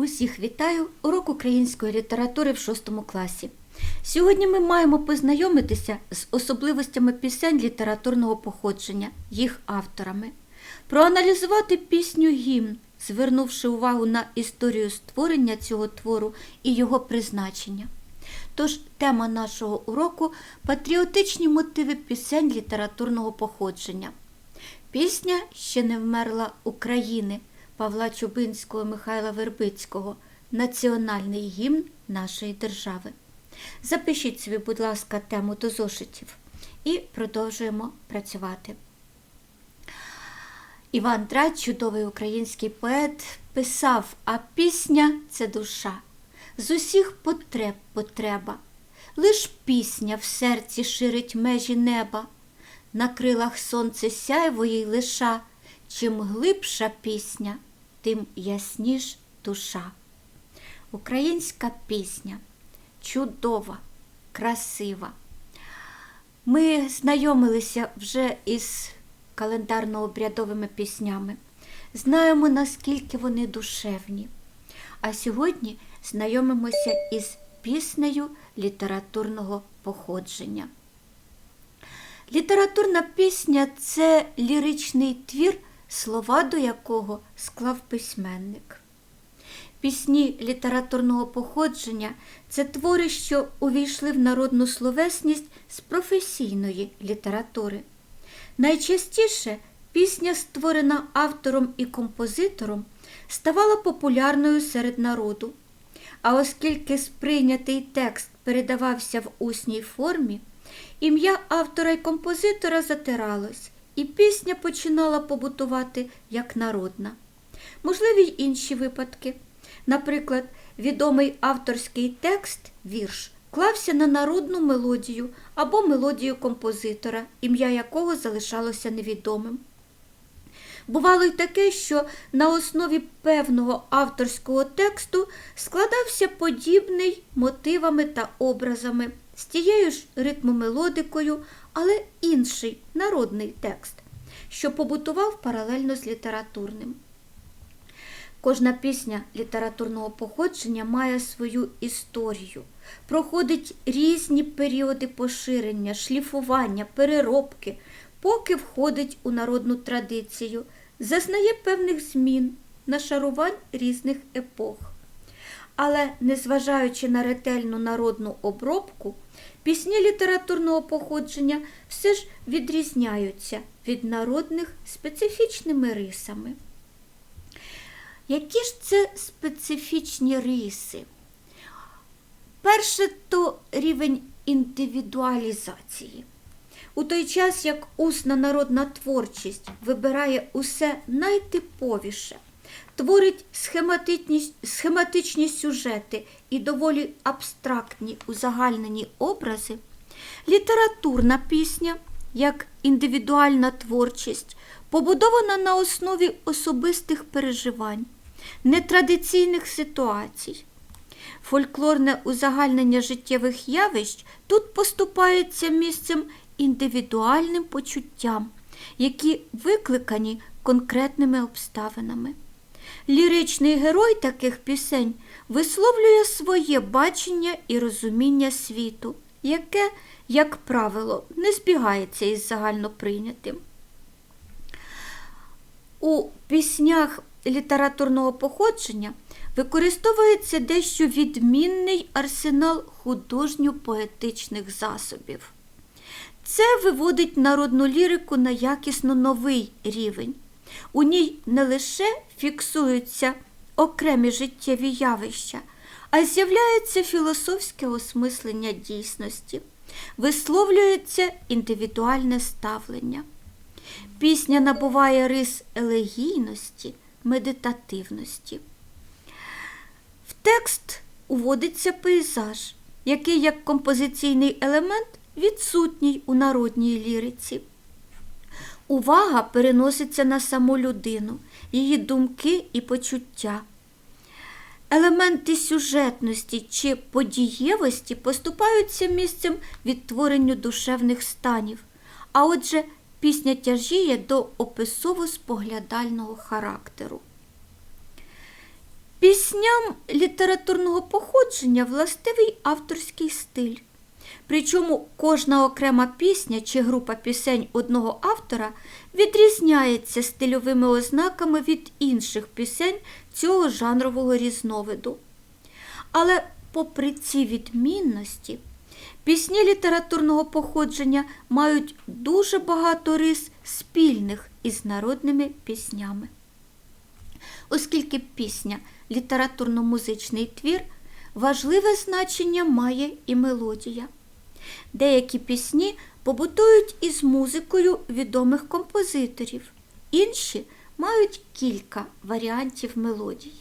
Усіх вітаю! Урок української літератури в 6 класі. Сьогодні ми маємо познайомитися з особливостями пісень літературного походження, їх авторами, проаналізувати пісню гімн, звернувши увагу на історію створення цього твору і його призначення. Тож тема нашого уроку патріотичні мотиви пісень літературного походження. Пісня ще не вмерла України Павла Чубинського Михайла Вербицького Національний гімн нашої держави. Запишіть собі, будь ласка, тему до зошитів і продовжуємо працювати. Іван Трач, чудовий український поет, писав, а пісня це душа. З усіх потреб потреба. Лиш пісня в серці ширить межі неба. На крилах сонце сяйво їй лиша, чим глибша пісня, тим ясніш душа. Українська пісня чудова, красива. Ми знайомилися вже із календарно-обрядовими піснями, знаємо, наскільки вони душевні. А сьогодні знайомимося із піснею літературного походження. Літературна пісня це ліричний твір, слова до якого склав письменник. Пісні літературного походження це твори, що увійшли в народну словесність з професійної літератури. Найчастіше пісня, створена автором і композитором, ставала популярною серед народу. А оскільки сприйнятий текст передавався в усній формі, ім'я автора і композитора затиралось, і пісня починала побутувати як народна. Можливі й інші випадки. Наприклад, відомий авторський текст, вірш, клався на народну мелодію або мелодію композитора, ім'я якого залишалося невідомим. Бувало й таке, що на основі певного авторського тексту складався подібний мотивами та образами з тією ж ритмомелодикою, але інший народний текст, що побутував паралельно з літературним. Кожна пісня літературного походження має свою історію, проходить різні періоди поширення, шліфування, переробки, поки входить у народну традицію, зазнає певних змін, нашарувань різних епох. Але, незважаючи на ретельну народну обробку, пісні літературного походження все ж відрізняються від народних специфічними рисами. Які ж це специфічні риси? Перше то рівень індивідуалізації. У той час, як усна народна творчість вибирає усе найтиповіше, творить схематичні, сюжети і доволі абстрактні узагальнені образи, літературна пісня, як індивідуальна творчість, побудована на основі особистих переживань, нетрадиційних ситуацій. Фольклорне узагальнення життєвих явищ тут поступається місцем індивідуальним почуттям, які викликані конкретними обставинами. Ліричний герой таких пісень висловлює своє бачення і розуміння світу, яке, як правило, не збігається із загальноприйнятим. У піснях літературного походження використовується дещо відмінний арсенал художньо-поетичних засобів. Це виводить народну лірику на якісно новий рівень. У ній не лише фіксуються окремі життєві явища, а з'являється філософське осмислення дійсності, висловлюється індивідуальне ставлення. Пісня набуває рис елегійності, медитативності. В текст уводиться пейзаж, який як композиційний елемент відсутній у народній ліриці. Увага переноситься на саму людину, її думки і почуття. Елементи сюжетності чи подієвості поступаються місцем відтворенню душевних станів, а отже, пісня тяжіє до описово-споглядального характеру. Пісням літературного походження властивий авторський стиль. Причому кожна окрема пісня чи група пісень одного автора відрізняється стильовими ознаками від інших пісень цього жанрового різновиду. Але попри ці відмінності, пісні літературного походження мають дуже багато рис спільних із народними піснями. Оскільки пісня літературно-музичний твір, важливе значення має і мелодія. Деякі пісні побутують із музикою відомих композиторів, інші мають кілька варіантів мелодій.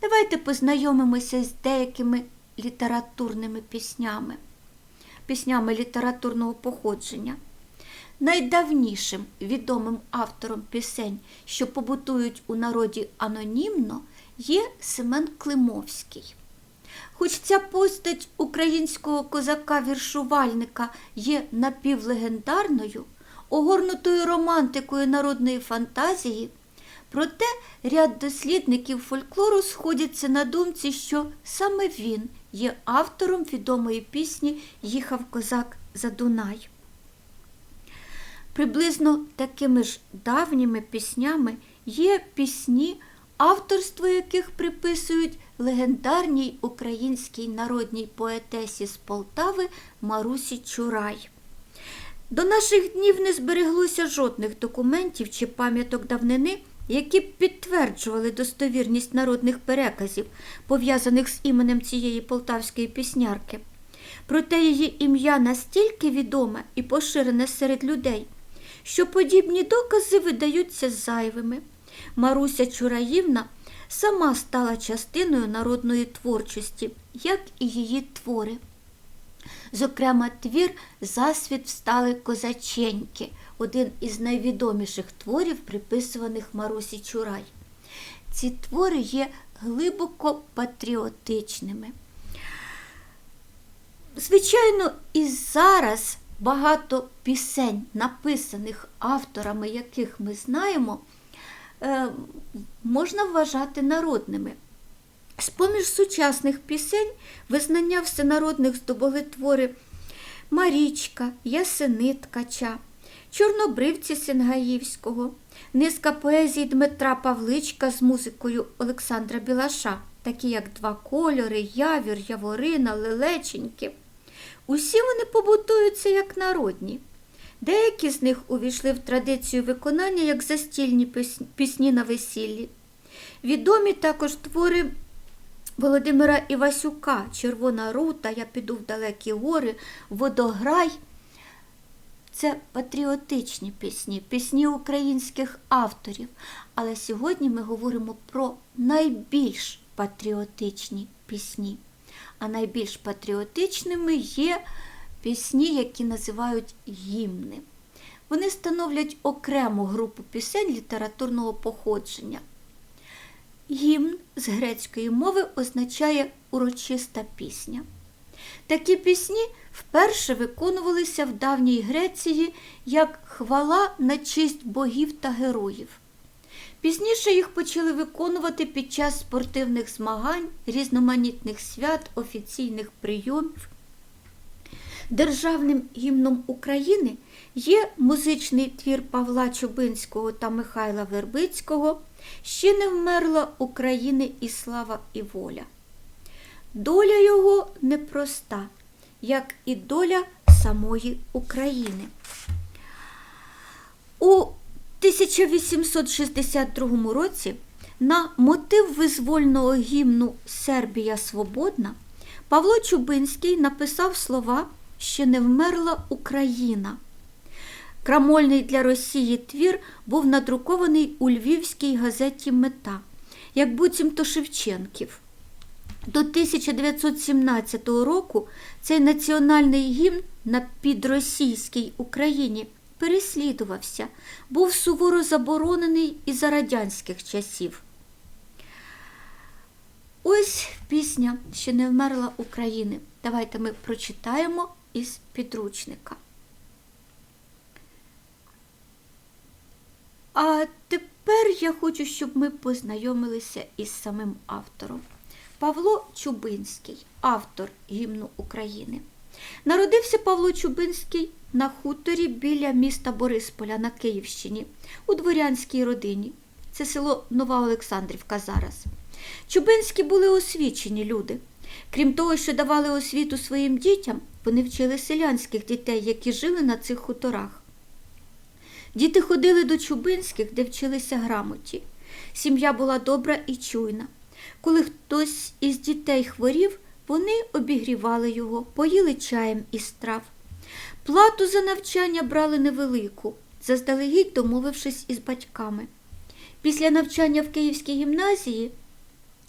Давайте познайомимося з деякими літературними піснями, піснями літературного походження. Найдавнішим відомим автором пісень, що побутують у народі анонімно, є Семен Климовський. Хоч ця постать українського козака-віршувальника є напівлегендарною, огорнутою романтикою народної фантазії, проте ряд дослідників фольклору сходяться на думці, що саме він є автором відомої пісні Їхав козак за Дунай. Приблизно такими ж давніми піснями є пісні, авторство яких приписують легендарній українській народній поетесі з Полтави Марусі Чурай. До наших днів не збереглося жодних документів чи пам'яток давнини, які б підтверджували достовірність народних переказів, пов'язаних з іменем цієї полтавської піснярки. Проте її ім'я настільки відоме і поширене серед людей, що подібні докази видаються зайвими. Маруся Чураївна сама стала частиною народної творчості, як і її твори. Зокрема, твір Засвіт встали козаченьки, один із найвідоміших творів, приписуваних Марусі Чурай. Ці твори є глибоко патріотичними. Звичайно, і зараз багато пісень, написаних авторами, яких ми знаємо, можна вважати народними. З-поміж сучасних пісень визнання всенародних здобули твори Марічка, Ясени Ткача, Чорнобривці Сингаївського, низка поезій Дмитра Павличка з музикою Олександра Білаша, такі як Два кольори, Явір, Яворина, Лелеченьки. Усі вони побутуються як народні. Деякі з них увійшли в традицію виконання як застільні пісні на весіллі. Відомі також твори Володимира Івасюка, Червона рута, Я піду в далекі гори, Водограй. Це патріотичні пісні, пісні українських авторів. Але сьогодні ми говоримо про найбільш патріотичні пісні. А найбільш патріотичними є пісні, які називають гімни. Вони становлять окрему групу пісень літературного походження. Гімн з грецької мови означає урочиста пісня. Такі пісні вперше виконувалися в давній Греції як хвала на честь богів та героїв. Пізніше їх почали виконувати під час спортивних змагань, різноманітних свят, офіційних прийомів. Державним гімном України є музичний твір Павла Чубинського та Михайла Вербицького Ще не вмерла України і слава і воля. Доля його непроста, як і доля самої України. У 1862 році на мотив визвольного гімну Сербія Свободна Павло Чубинський написав слова Ще не вмерла Україна. Крамольний для Росії твір був надрукований у львівській газеті Мета, як буцімто Шевченків. До 1917 року цей національний гімн на підросійській Україні переслідувався, був суворо заборонений і за радянських часів. Ось пісня ще не вмерла України. Давайте ми прочитаємо із підручника. А тепер я хочу, щоб ми познайомилися із самим автором. Павло Чубинський, автор гімну України. Народився Павло Чубинський на хуторі біля міста Борисполя на Київщині у дворянській родині. Це село Нова Олександрівка зараз. Чубинські були освічені люди. Крім того, що давали освіту своїм дітям, вони вчили селянських дітей, які жили на цих хуторах. Діти ходили до Чубинських, де вчилися грамоті. Сім'я була добра і чуйна. Коли хтось із дітей хворів, вони обігрівали його, поїли чаєм із трав. Плату за навчання брали невелику, заздалегідь домовившись із батьками. Після навчання в Київській гімназії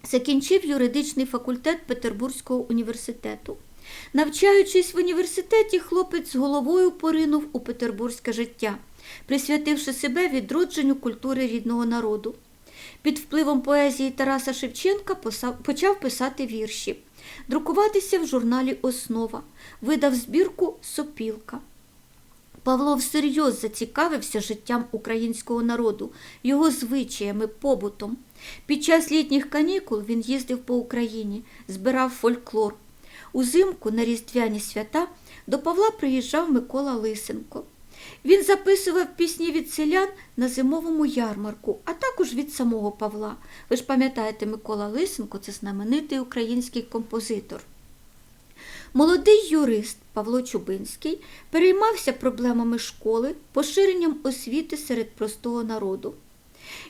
закінчив юридичний факультет Петербурзького університету. Навчаючись в університеті, хлопець з головою поринув у петербурзьке життя, присвятивши себе відродженню культури рідного народу. Під впливом поезії Тараса Шевченка почав писати вірші, друкуватися в журналі Основа, видав збірку Сопілка. Павло всерйоз зацікавився життям українського народу, його звичаями, побутом. Під час літніх канікул він їздив по Україні, збирав фольклор. Узимку на різдвяні свята до Павла приїжджав Микола Лисенко. Він записував пісні від селян на зимовому ярмарку, а також від самого Павла. Ви ж пам'ятаєте, Микола Лисенко це знаменитий український композитор. Молодий юрист Павло Чубинський переймався проблемами школи, поширенням освіти серед простого народу.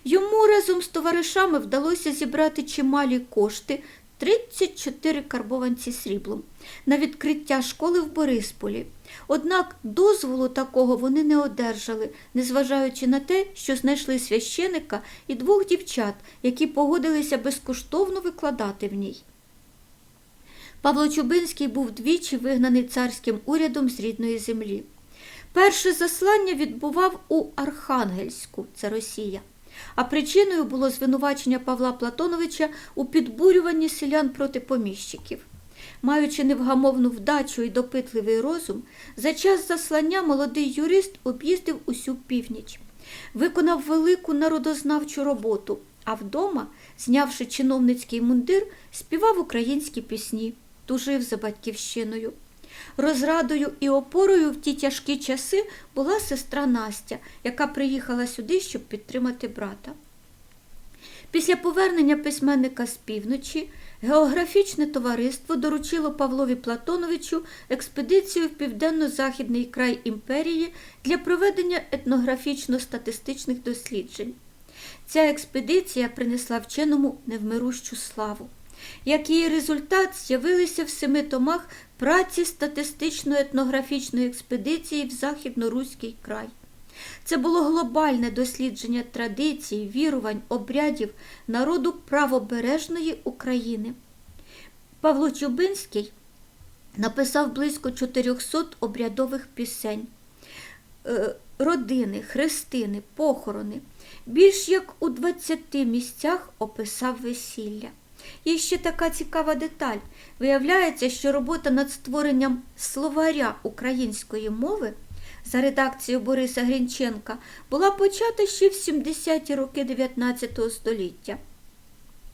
Йому разом з товаришами вдалося зібрати чималі кошти 34 карбованці сріблом на відкриття школи в Борисполі. Однак дозволу такого вони не одержали, незважаючи на те, що знайшли священика і двох дівчат, які погодилися безкоштовно викладати в ній. Павло Чубинський був двічі вигнаний царським урядом з рідної землі. Перше заслання відбував у Архангельську, це Росія. А причиною було звинувачення Павла Платоновича у підбурюванні селян проти поміщиків. Маючи невгамовну вдачу і допитливий розум, за час заслання молодий юрист об'їздив усю північ, виконав велику народознавчу роботу, а вдома, знявши чиновницький мундир, співав українські пісні, тужив за батьківщиною. Розрадою і опорою в ті тяжкі часи була сестра Настя, яка приїхала сюди, щоб підтримати брата. Після повернення письменника з півночі географічне товариство доручило Павлові Платоновичу експедицію в південно-західний край імперії для проведення етнографічно-статистичних досліджень. Ця експедиція принесла вченому невмирущу славу. Як її результат з'явилися в семи томах праці статистично-етнографічної експедиції в Західноруський край. Це було глобальне дослідження традицій, вірувань, обрядів народу правобережної України. Павло Чубинський написав близько 400 обрядових пісень, е, родини, хрестини, похорони. Більш як у 20 місцях описав весілля. Є ще така цікава деталь. Виявляється, що робота над створенням словаря української мови за редакцією Бориса Грінченка була почата ще в 70-ті роки 19 століття.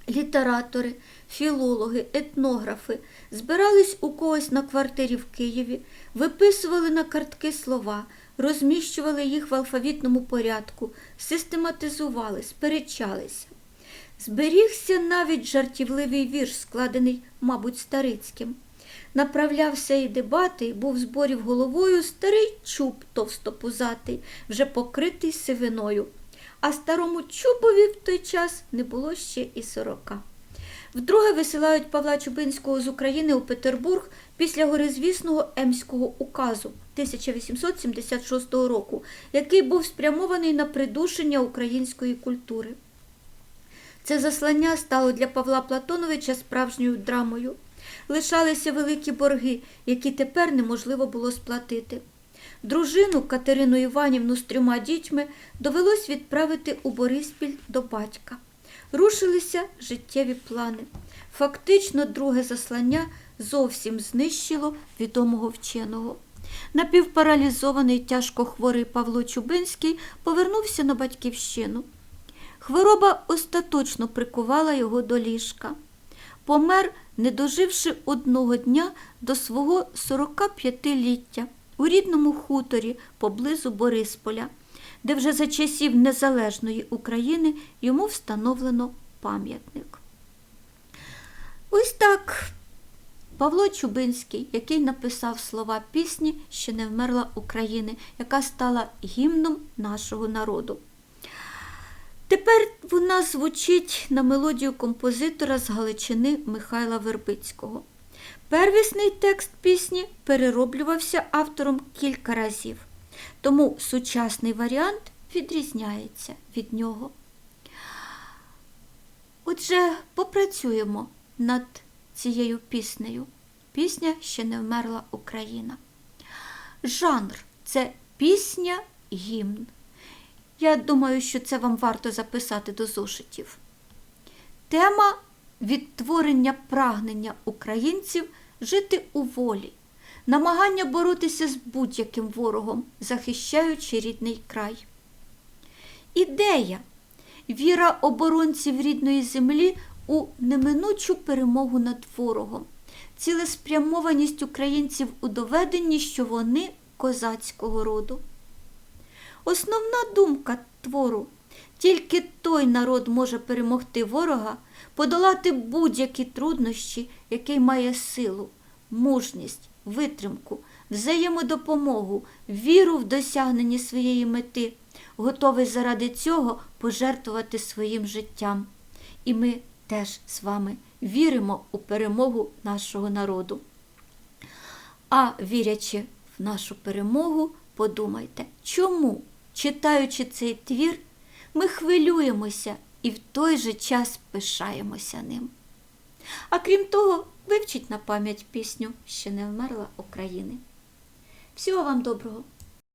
Літератори, філологи, етнографи збирались у когось на квартирі в Києві, виписували на картки слова, розміщували їх в алфавітному порядку, систематизували, сперечалися. Зберігся навіть жартівливий вірш, складений, мабуть, старицьким. Направлявся і дебати, був зборів головою старий чуб товстопузатий, вже покритий сивиною. А старому чубові в той час не було ще і сорока. Вдруге висилають Павла Чубинського з України у Петербург після горизвісного Емського указу 1876 року, який був спрямований на придушення української культури. Це заслання стало для Павла Платоновича справжньою драмою. Лишалися великі борги, які тепер неможливо було сплатити. Дружину Катерину Іванівну з трьома дітьми довелось відправити у Бориспіль до батька. Рушилися життєві плани. Фактично, друге заслання зовсім знищило відомого вченого. Напівпаралізований тяжко хворий Павло Чубинський повернувся на батьківщину. Хвороба остаточно прикувала його до ліжка. Помер, не доживши одного дня до свого 45-ліття у рідному хуторі поблизу Борисполя, де вже за часів Незалежної України йому встановлено пам'ятник. Ось так Павло Чубинський, який написав слова пісні Ще не вмерла України, яка стала гімном нашого народу. Тепер вона звучить на мелодію композитора з Галичини Михайла Вербицького. Первісний текст пісні перероблювався автором кілька разів, тому сучасний варіант відрізняється від нього. Отже, попрацюємо над цією піснею. Пісня ще не вмерла Україна. Жанр це пісня гімн. Я думаю, що це вам варто записати до зошитів. Тема відтворення прагнення українців жити у волі, намагання боротися з будь-яким ворогом, захищаючи рідний край. Ідея віра оборонців рідної землі у неминучу перемогу над ворогом, цілеспрямованість українців у доведенні, що вони козацького роду. Основна думка твору тільки той народ може перемогти ворога, подолати будь-які труднощі, який має силу, мужність, витримку, взаємодопомогу, віру в досягненні своєї мети, готовий заради цього пожертвувати своїм життям. І ми теж з вами віримо у перемогу нашого народу. А вірячи в нашу перемогу, подумайте, чому, читаючи цей твір, ми хвилюємося і в той же час пишаємося ним. А крім того, вивчіть на пам'ять пісню Ще не вмерла України. Всього вам доброго!